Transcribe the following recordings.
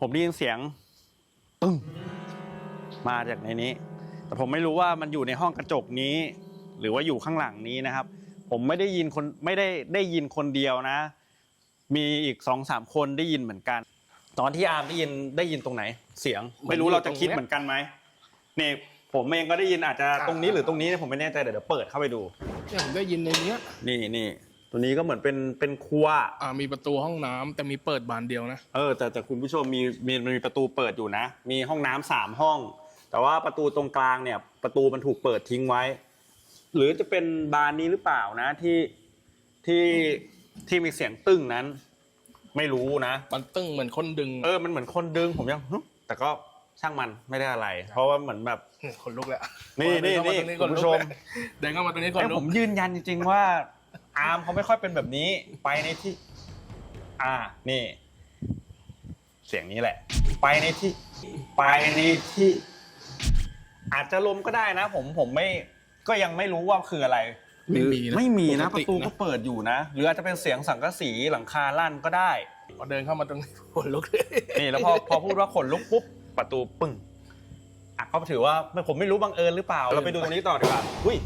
ผมได้ยินเสียงปึ้งมาจากในนี้ แต่ผมไม่รู้ว่ามันอยู่ในห้องกระจกนี้ หรือว่าอยู่ข้างหลังนี้นะครับ ผมไม่ได้ยินคนไม่ได้ได้ยินคนเดียวนะ มีอีกสองสามคนได้ยินเหมือนกัน ตอนที่อาร์มได้ยินได้ยินตรงไหน เสียง ไม่รู้เราจะคิดเหมือนกันไหมเนี่ยผมเองก็ได้ยินอาจจะตรงนี้หรือตรงนี้ผมไม่แน่ใจเดี๋ยวเดี๋ยวเปิดเข้าไปดูเนี่ยผมได้ยินในเนี้ย นี่นี่ ตัวนี้ก็เหมือนเป็นเป็นครัว อ่ามีประตูห้องน้ำแต่มีเปิดบานเดียวนะ เออแต่แต่คุณผู้ชมมีมีมีประตูเปิดอยู่นะ มีห้องน้ำสามห้อง แต่ว่าประตูตรงกลางเนี่ย ประตูมันถูกเปิดทิ้งไว้ หรือจะเป็นบานนี้หรือเปล่านะที่ที่ที่มีเสียงตึ้งนั้น ไม่รู้นะ มันตึ้งเหมือนคนดึงเออมันเหมือนคนดึงผมยังหึแต่ก็ช่างมันไม่ได้อะไร เพราะว่าเหมือนแบบเนี่ยคนลุกแล้วนี่นี่เดิเข้ามานี่ตรงคุณผู้ชม เดินเข้ามาตรงนี้คนไอ้ลุผกมยืนยันจริงๆว่า อาร์มเขาไม่ค่อยเป็นแบบนี้ ไปในที่ อ่า นี่ เสียงนี้แหละ ไปในที่ ไปในที่ อาจจะลมก็ได้นะ ผมผมไม่ก็ยังไม่รู้ว่าคืออะไร ไม่มีนะไม่มีนะปปกติระตูก็เปิดอยู่นะ หรืออาจจะเป็นเสียงสังกะสีหลังคาลั่นก็ได้ พอเดินเข้ามาตรงนี้คนลุกเลยนี่แล้วพอพอพูดว่าขนลุกปุ๊บประตูปึ้งอะก็ถือว่าผมไม่รู้บังเอิญหรือเปล่า เราไปดูตรงนี้ต่อดีกว่าอุ้ย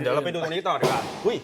เดี๋ยวเราไปดูตรงนี้ต่อดีกว่าอุ้ย